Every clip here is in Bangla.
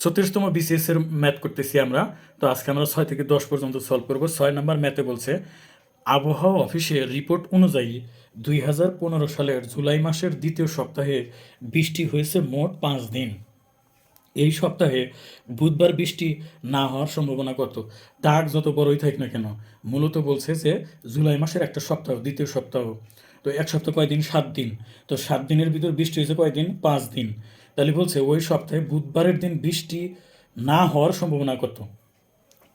ছত্রিশতম বিসিএস এর ম্যাথ করতেছি আমরা। তো আজকে আমরা ছয় থেকে দশ পর্যন্ত সলভ করব। ছয় নম্বর ম্যাথে বলছে, আবহাওয়া অফিসের রিপোর্ট অনুযায়ী দুই হাজার পনেরো সালের জুলাই মাসের দ্বিতীয় সপ্তাহে বৃষ্টি হয়েছে মোট পাঁচ দিন। এই সপ্তাহে বুধবার বৃষ্টি না হওয়ার সম্ভাবনা কত? দাগ যত বড়ই থাক না কেন, মূলত বলছে যে জুলাই মাসের একটা সপ্তাহ, দ্বিতীয় সপ্তাহ। তো এক সপ্তাহ কয়দিন? সাত দিন। তো সাত দিনের ভিতর বৃষ্টি হয়েছে কয়দিন? পাঁচ দিন। তাহলে বলছে ওই সপ্তাহে বুধবারের দিন বৃষ্টি না হওয়ার সম্ভাবনা কত?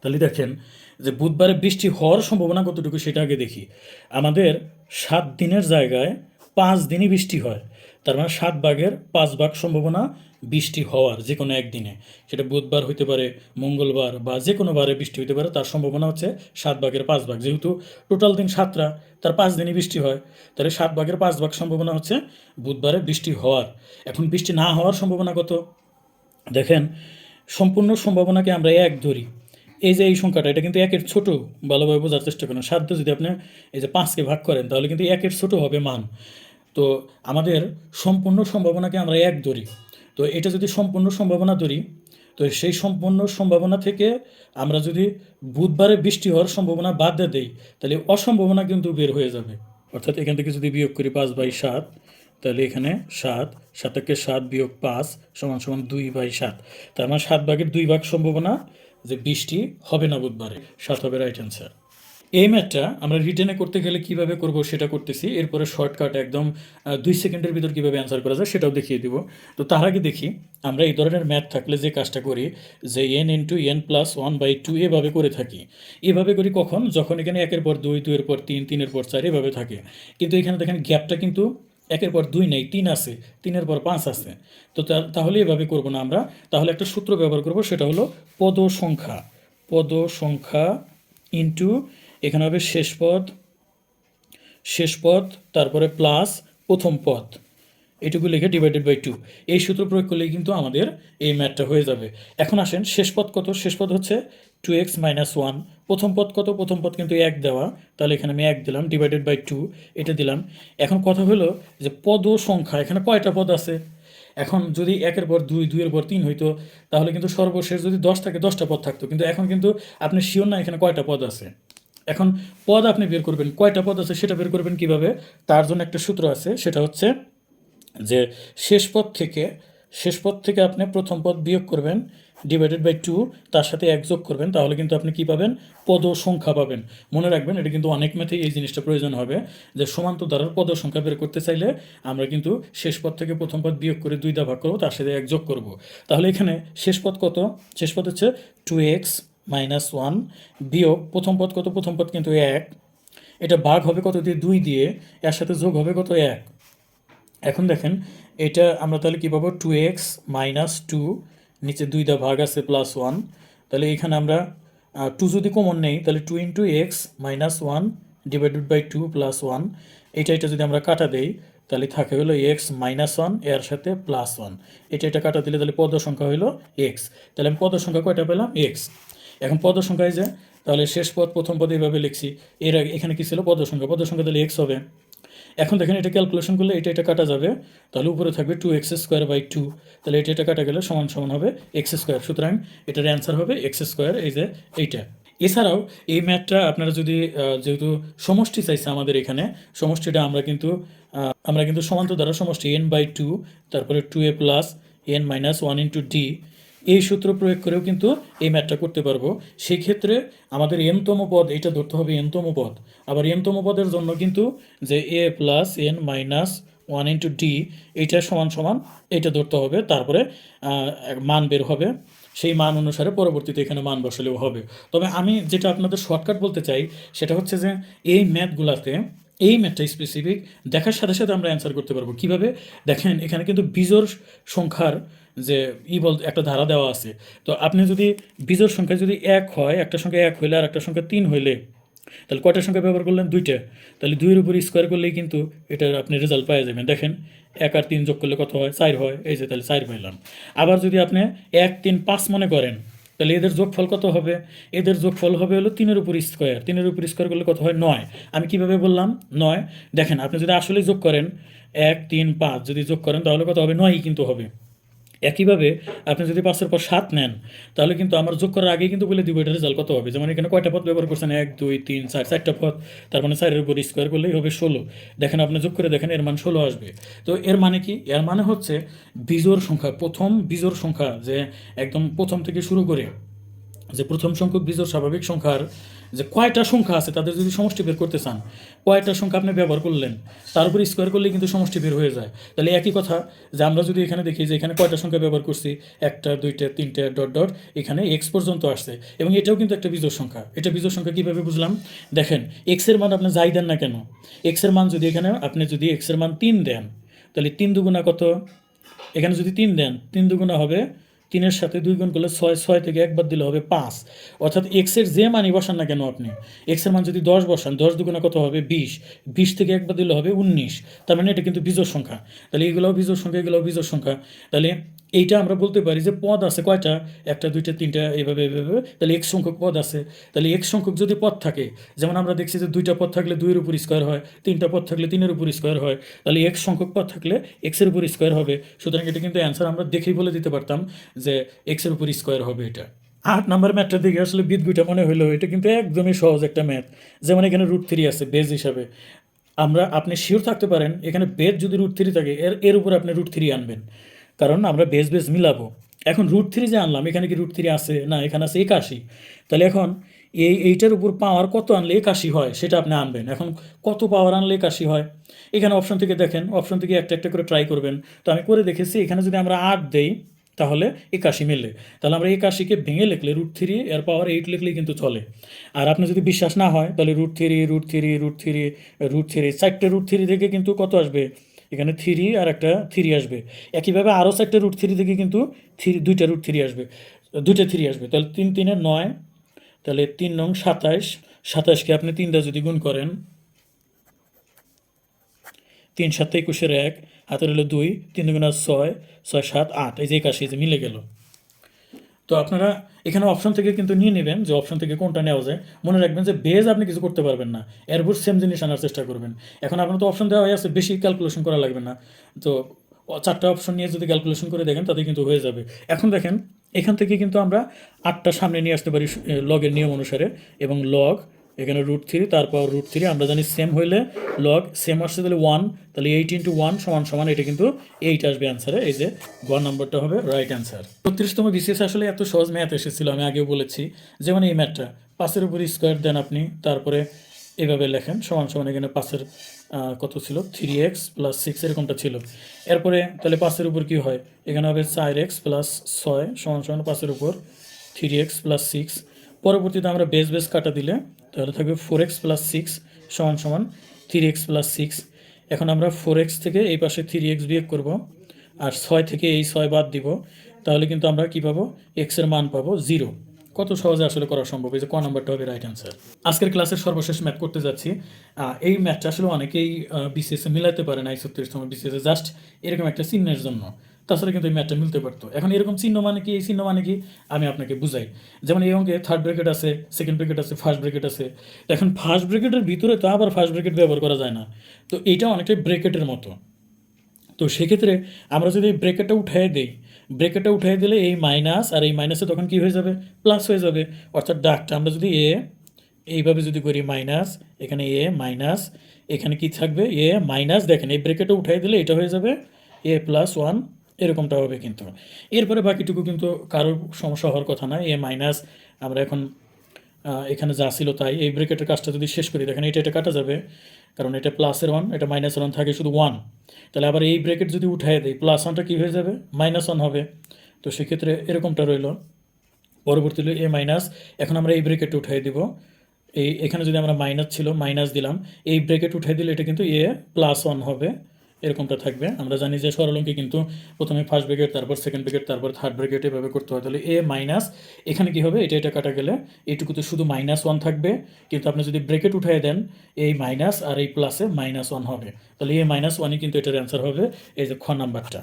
তাহলে দেখেন যে বুধবারে বৃষ্টি হওয়ার সম্ভাবনা কতটুকু সেটা আগে দেখি। আমাদের সাত দিনের জায়গায় পাঁচ দিনই বৃষ্টি হয়। তার মানে সাত ভাগের পাঁচ ভাগ সম্ভাবনা বৃষ্টি হওয়ার যে কোনো একদিনে। সেটা বুধবার হইতে পারে, মঙ্গলবার বা যে কোনো বারে বৃষ্টি হইতে পারে, তার সম্ভাবনা হচ্ছে সাত ভাগের পাঁচ ভাগ যেহেতু টোটাল দিন সাতটা, তার পাঁচ দিনই বৃষ্টি হয়। তাহলে সাত ভাগের পাঁচ ভাগ সম্ভাবনা হচ্ছে বুধবারে বৃষ্টি হওয়ার। এখন বৃষ্টি না হওয়ার সম্ভাবনা কত? দেখেন, সম্পূর্ণ সম্ভাবনাকে আমরা এক ধরি। এই যে এই সংখ্যাটা, এটা কিন্তু একের ছোট, ভালোভাবে বোঝার চেষ্টা করেন। সাধ্য যদি আপনি এই যে পাঁচকে ভাগ করেন, তাহলে কিন্তু একের ছোট হবে মান। তো আমাদের সম্পূর্ণ সম্ভাবনাকে আমরা এক ধরি তো এটা যদি সম্পূর্ণ সম্ভাবনা ধরি তো সেই সম্পূর্ণ সম্ভাবনা থেকে আমরা যদি বুধবারে বৃষ্টি হওয়ার সম্ভাবনা বাদ দিয়ে দেই, তাহলে অসম্ভাবনা কিন্তু বের হয়ে যাবে। অর্থাৎ এখান থেকে যদি বিয়োগ করি পাঁচ বাই সাত, তাহলে এখানে সাত, সাতকে সাত বিয়োগ পাঁচ সমান সমান দুই বাই সাত। তার মানে সাত ভাগের দুই ভাগ সম্ভাবনা যে বৃষ্টি হবে না বুধবারে। সাত হবে রাইট অ্যান্সার এই ম্যাথটা আমরা রিটেনে করতে গেলে কীভাবে করব সেটা করতেছি। এরপরে শর্টকাট একদম দুই সেকেন্ডের ভিতর কীভাবে অ্যান্সার করা যায় সেটাও দেখিয়ে দিব। তো তার আগে দেখি, আমরা এই ধরনের ম্যাথ থাকলে যে কাজটা করি, যে N into N plus one by two এভাবে করে থাকি। এভাবে করি কখন? যখন এখানে একের পর দুই, দুইয়ের পর তিন, তিনের পর চার এভাবে থাকে। কিন্তু এখানে দেখেন গ্যাপটা কিন্তু একের পর দুই নেই, তিন আছে, তিনের পর পাঁচ আছে। তো তাহলে এভাবে করব না আমরা। তাহলে একটা সূত্র ব্যবহার করব, সেটা হলো পদ সংখ্যা পদ সংখ্যা ইন্টু এখানে হবে শেষ পদ শেষ পদ, তারপরে প্লাস প্রথম পদ। এটুকু লিখে ডিভাইডেড বাই টু এই সূত্র প্রয়োগ করলেই কিন্তু আমাদের এই ম্যাথটা হয়ে যাবে। এখন আসেন, শেষ পদ কত? শেষ পদ হচ্ছে টু এক্স মাইনাস ওয়ান প্রথম পদ কত? প্রথম পদ কিন্তু এক দেওয়া। তাহলে এখানে আমি এক দিলাম ডিভাইডেড বাই টু এটা দিলাম। এখন কথা হলো যে পদ সংখ্যা, এখানে কয়টা পদ আছে? এখন যদি একের পর দুই, দুইয়ের পর তিন হইতো, তাহলে কিন্তু সর্বশেষ যদি দশ থাকে, দশটা পদ থাকতো। কিন্তু এখন কিন্তু আপনি শিওর না এখানে কয়টা পদ আছে। এখন পদ আপনি বের করবেন, কয়টা পদ আছে সেটা বের করবেন কীভাবে? তার জন্য একটা সূত্র আছে, সেটা হচ্ছে যে শেষ পদ থেকে, শেষ পদ থেকে আপনি প্রথম পদ বিয়োগ করবেন ডিভাইডেড বাই টু তার সাথে এক যোগ করবেন, তাহলে কিন্তু আপনি কি পাবেন? পদ সংখ্যা পাবেন। মনে রাখবেন, এটা কিন্তু অনেক ম্যাথে এই জিনিসটা প্রয়োজন হবে, যে সমান্ত দ্বারার পদ সংখ্যা বের করতে চাইলে আমরা কিন্তু শেষ পদ থেকে প্রথম পদ বিয়োগ করে দুই দা ভাগ করব, তার সাথে এক যোগ করব। তাহলে এখানে শেষ পদ কত? শেষ পদ হচ্ছে টু এক্স মাইনাস ওয়ান বিয়োগ প্রথম পদ কত? প্রথম পদ কিন্তু এক। এটা ভাগ হবে কত দিয়ে? দুই দিয়ে। এর সাথে যোগ হবে কত? এক। এখন দেখেন, এটা আমরা তাহলে কী পাবো? টু এক্স মাইনাস টু নিচে দুইটা ভাগ আছে প্লাস ওয়ান তাহলে এখানে আমরা টু যদি কমন নেই, তাহলে two into X minus one divided by two plus one এটা এটা যদি আমরা কাটা দেই, তাহলে থাকে হলো এক্স মাইনাস ওয়ানের সাথে প্লাস ওয়ান এটা এটা কাটা দিলে তাহলে পদ সংখ্যা হলো এক্স তাহলে আমি পদ সংখ্যা কয়টা পেলাম? এক্স এখন পদ সংখ্যায় যে, তাহলে শেষ পদ, প্রথম পদ এইভাবে লিখছি। এর আগে এখানে কি ছিল? পদ সংখ্যা। পদ সংখ্যা তাহলে এক্স হবে। এখন দেখেন এটা ক্যালকুলেশন করলে এটা এটা কাটা যাবে। তাহলে উপরে থাকবে two X square by two তাহলে এটা এটা কাটা গেলে সমান সমান হবে এক্স স্কোয়ার সুতরাং এটার অ্যান্সার হবে এক্স স্কোয়ার এই যে এইটা। এছাড়াও এই ম্যাথটা আপনারা যদি যেহেতু সমষ্টি চাইছে আমাদের এখানে, সমষ্টিটা আমরা কিন্তু আমরা কিন্তু সমান্ত দ্বারা সমষ্টি এন বাই টু তারপরে two A plus N minus one into D এই সূত্র প্রয়োগ করেও কিন্তু এই ম্যাথটা করতে পারব। সেই ক্ষেত্রে আমাদের এনতম পদ এটা ধরতে হবে এনতম পদ। আবার এনতম পদের জন্য কিন্তু যে A plus N minus one into D এইটা সমান সমান এইটা ধরতে হবে। তারপরে মান বের হবে। সেই মান অনুসারে পরবর্তীতে এখানে মান বসালেও হবে। তবে আমি যেটা আপনাদের শর্টকাট বলতে চাই, সেটা হচ্ছে যে এই ম্যাথগুলাতে এই ম্যাথটা স্পেসিফিক দেখার সাথে সাথে আমরা অ্যান্সার করতে পারব। কীভাবে? দেখেন, এখানে কিন্তু বিজোড় সংখ্যার যে ই বল, একটা ধারা দেওয়া আছে। তো আপনি যদি বিজোড় সংখ্যা যদি এক হয়, একটা সংখ্যা এক হইলে আর একটা সংখ্যা তিন হইলে, তাহলে কয়টা সংখ্যা ব্যবহার করলেন? দুইটা। তাহলে দুইয়ের উপর স্কোয়ার করলেই কিন্তু এটার আপনি রেজাল্ট পাওয়া যাবেন। দেখেন, এক আর তিন যোগ করলে কত হয়? চার হয়। এই যে, তাহলে চার পাইলাম। আবার যদি আপনি এক, তিন, পাঁচ মনে করেন তাহলে এদের যোগফল কত হবে? এদের যোগফল হবে হলো তিনের উপর স্কোয়ার তিনের উপর স্কোয়ার করলে কত হয়? নয়। আমি কীভাবে বললাম? নয়। দেখেন, আপনি যদি আসলে যোগ করেন, এক, তিন, পাঁচ যদি যোগ করেন, তাহলে কত হবে? নয়ই কিন্তু হবে। একইভাবে আপনি যদি পাঁচের পর সাত নেন, তাহলে কিন্তু আমার যোগ করার আগে কিন্তু বলে দিব এটা রেজাল্ট কত হবে। যেমন এখানে কয়টা পথ ব্যবহার করছেন? এক, দুই, তিন, চার, চারটা পথ তার মানে চারের উপর স্কোয়ার করলেই হবে ষোলো। দেখেন আপনি যোগ করে দেখেন, এর মান ষোলো আসবে। তো এর মানে কি? এর মানে হচ্ছে বিজোড় সংখ্যা, প্রথম বিজোড় সংখ্যা যে একদম প্রথম থেকে শুরু করে, যে প্রথম সংখ্যক বিজোড় স্বাভাবিক সংখ্যার যে কয়টা সংখ্যা আছে তাদের যদি সমষ্টি বের করতে চান, কয়টা সংখ্যা আপনি ব্যবহার করলেন, তার উপর স্কোয়ার করলে কিন্তু সমষ্টি বের হয়ে যায়। তাহলে একই কথা যে আমরা যদি এখানে দেখি যে এখানে কয়টা সংখ্যা ব্যবহার করছি, একটা, দুইটা, তিনটা, ডট ডট, এখানে এক্স পর্যন্ত আসছে। এবং এটাও কিন্তু একটা বিজোড় সংখ্যা। এটা বিজোড় সংখ্যা কীভাবে বুঝলাম? দেখেন এক্সের মান আপনি যাই দেন না কেন এক্সের মান যদি এখানে আপনি যদি এক্সের মান তিন দেন, তাহলে তিন দুগুণা কত? এখানে যদি তিন দেন, তিন দুগুণা হবে তিনের সাথে দুই গুণ করলে ছয় ছয় থেকে একবার দিলে হবে পাঁচ। অর্থাৎ এক্সের যে মানই বসান না কেন আপনি? এক্সের মান যদি দশ বসান, দশ দুগুণা কত হবে? বিশ। বিশ থেকে একবার দিলে হবে উনিশ। তার মানে এটা কিন্তু বিজোর সংখ্যা। তাহলে এগুলোও বিজোর সংখ্যা, এগুলোও বিজোর সংখ্যা। তাহলে এইটা আমরা বলতে পারি যে পদ আছে কয়টা? একটা, দুইটা, তিনটা এইভাবে এইভাবে তাহলে এক সংখ্যক পদ আছে। তাহলে এক সংখ্যক যদি পদ থাকে, যেমন আমরা দেখছি যে দুইটা পদ থাকলে দুইয়ের উপর স্কোয়ার হয়, তিনটা পদ থাকলে তিনের উপর স্কোয়ার হয়, তাহলে এক সংখ্যক পদ থাকলে এক্সের উপর স্কোয়ার হবে। সুতরাং এটা কিন্তু অ্যান্সার আমরা দেখেই বলে দিতে পারতাম যে এক্সের উপর স্কোয়ার হবে এটা। আট নাম্বার ম্যাথটা দেখে আসলে বিদগুইটা মনে হলো এটা কিন্তু একদমই সহজ একটা ম্যাথ। যেমন এখানে রুট থ্রি আছে বেজ হিসাবে। আমরা, আপনি শিওর থাকতে পারেন, এখানে বেজ যদি রুট থ্রি থাকে, এর এর উপর আপনি রুট থ্রি আনবেন। কারণ আমরা বেস বেস মিলাবো। এখন রুট থ্রি যে আনলাম, এখানে কি রুট থ্রি আছে? না, এখানে আছে একাশি। তাহলে এখন এই এইটার উপর পাওয়ার কত আনলে একাশি হয়, সেটা আপনি আনবেন। এখন কত পাওয়ার আনলে একাশি হয়? এখানে অপশন থেকে দেখেন অপশন থেকে একটা একটা করে ট্রাই করবেন। তো আমি করে দেখেছি, এখানে যদি আমরা আট দেই, তাহলে একাশি মিলে তাহলে আমরা একাশিকে ভেঙে লিখলে রুট থ্রি এর পাওয়ার এইট লিখলেই কিন্তু চলে। আর আপনি যদি বিশ্বাস না হয়, তাহলে root three root three root three root three চারটে রুট থ্রি থেকে কিন্তু কত আসবে? এখানে থ্রি আর একটা থ্রি আসবে। একইভাবে আরও চারটে রুট থ্রি থেকে কিন্তু থ্রি দুইটা রুট থ্রি আসবে। দুইটা থ্রি আসবে। তাহলে তিন, তিনে নয়, তাহলে তিন নং সাতাইশ। সাতাইশকে আপনি তিনটা যদি গুণ করেন, তিন সাত একুশের এক, হাতের হলো দুই, তিন দুগুণা ছয় ছয় সাত আট, এই যে একাশি যে মিলে গেল। তো আপনারা এখানে অপশন থেকে কিন্তু নিয়ে নেবেন যে অপশন থেকে কোনটা নেওয়া যায়। মনে রাখবেন যে বেজ আপনি কিছু করতে পারবেন না। এরপর সেম জিনিস আনার চেষ্টা করবেন। এখন আপনার তো অপশন দেওয়া হয়ে আছে, বেশি ক্যালকুলেশন করা লাগবে না। তো চারটা অপশন নিয়ে যদি ক্যালকুলেশন করে দেখেন, তাতে কিন্তু হয়ে যাবে। এখন দেখেন, এখান থেকে কিন্তু আমরা আটটা সামনে নিয়ে আসতে পারি লগের নিয়ম অনুসারে এবং লগ এখানে রুট থ্রি তারপর রুট থ্রি আমরা জানি সেম হইলে লগ সেম আসছে তাহলে ওয়ান তাহলে এইট ইন্টু ওয়ান সমান সমান এটা কিন্তু এইট আসবে অ্যান্সারে এই যে ওয়ান নাম্বারটা হবে রাইট অ্যান্সার বত্রিশতম বিশেষ আসলে এত সহজ ম্যাথ এসেছিল আমি আগেও বলেছি। যেমন এই ম্যাথটা পাঁচের উপর স্কোয়ার দেন আপনি তারপরে এভাবে লেখেন সমান সমান এখানে আহ, কত ছিল? থ্রি এক্স প্লাস সিক্স এরকমটা ছিল। এরপরে তাহলে পাঁচের উপর কি হয়? এখানে হবে চার এক্স প্লাস ছয় সমান সমান পাঁচের উপর থ্রি এক্স প্লাস সিক্স পরবর্তীতে আমরা বেস বেস কাটা দিলে তাহলে থাকবে ফোর এক্স প্লাস সিক্স সমান সমান থ্রি এক্স প্লাস সিক্স এখন আমরা ফোর এক্স থেকে এই পাশে থ্রি এক্স বিয়োগ করব আর ছয় থেকে এই ছয় বাদ দিব। তাহলে কিন্তু আমরা কি পাবো? এক্সের মান পাবো জিরো কত সহজে আসলে করা সম্ভব? এই যে ক নাম্বারটা হবে রাইট অ্যান্সার আজকের ক্লাসের সর্বশেষ ম্যাথ করতে যাচ্ছি। এই ম্যাথটা আসলে অনেকেই বিসিএসে মিলাতে পারে না, এই সময় বিসিএসে জাস্ট এরকম একটা চিহ্নের জন্য। তাছাড়া কিন্তু এই ম্যাথটা মিলতে পারতো। এখন এরকম চিহ্ন মানে কি? এই চিহ্ন মানে কি? আমি আপনাকে বুঝাই। যেমন এই অঙ্কে থার্ড ব্রেকেট আছে সেকেন্ড ব্রেকেট আছে ফার্স্ট ব্রেকেট আছে। এখন ফার্স্ট ব্রেকেটের ভিতরে তো আবার ফার্স্ট ব্রেকেট ব্যবহার করা যায় না। তো এইটা অনেকটাই ব্রেকেটের মতো। তো সেক্ষেত্রে আমরা যদি ব্রেকেটটা উঠাই দিই ব্রেকেটটা উঠাই দিলে এই মাইনাস আর এই মাইনাসে তখন কি হয়ে যাবে? প্লাস হয়ে যাবে। অর্থাৎ ডাকটা আমরা যদি এ এইভাবে যদি করি মাইনাস এখানে এ মাইনাস এখানে কি থাকবে? এ মাইনাস দেখেন, এই ব্রেকেটটা উঠাই দিলে এটা হয়ে যাবে এ প্লাস ওয়ান এরকমটা হবে কিন্তু। এরপরে বাকিটুকু কিন্তু কারোর সমস্যা হওয়ার কথা না, এ মাইনাস আমরা এখন এখানে যা ছিল তাই। এই ব্রেকেটের কাজটা যদি শেষ করি, দেখেন এটা এটা কাটা যাবে, কারণ এটা প্লাসের ওয়ান এটা মাইনাসের ওয়ান থাকে শুধু ওয়ান তাহলে আবার এই ব্রেকেট যদি উঠাই দেয় প্লাস ওয়ানটা কী হয়ে যাবে? মাইনাস ওয়ান হবে। তো সেক্ষেত্রে এরকমটা রইল। পরবর্তীতে এ মাইনাস এখন আমরা এই ব্রেকেট উঠাই দিব। এই, এখানে যদি আমরা মাইনাস ছিল মাইনাস দিলাম, এই ব্রেকেট উঠাই দিলে এটা কিন্তু এ প্লাস ওয়ান হবে। এরকমটা থাকবে। আমরা জানি যে সরলঙ্কে কিন্তু প্রথমে ফার্স্ট ব্রেকেট তারপর সেকেন্ড ব্রেকেট তারপর থার্ড ব্রেকেট এভাবে করতে হয়। তাহলে এ মাইনাস এখানে কি হবে? এটা এটা কাটা গেলে এইটুকুতে শুধু মাইনাস ওয়ান থাকবে। কিন্তু আপনি যদি ব্রেকেট উঠাই দেন এই মাইনাস আর এই প্লাসে মাইনাস ওয়ান হবে। তাহলে এ মাইনাস ওয়ানই কিন্তু এটার অ্যান্সার হবে, এই যে খ নাম্বারটা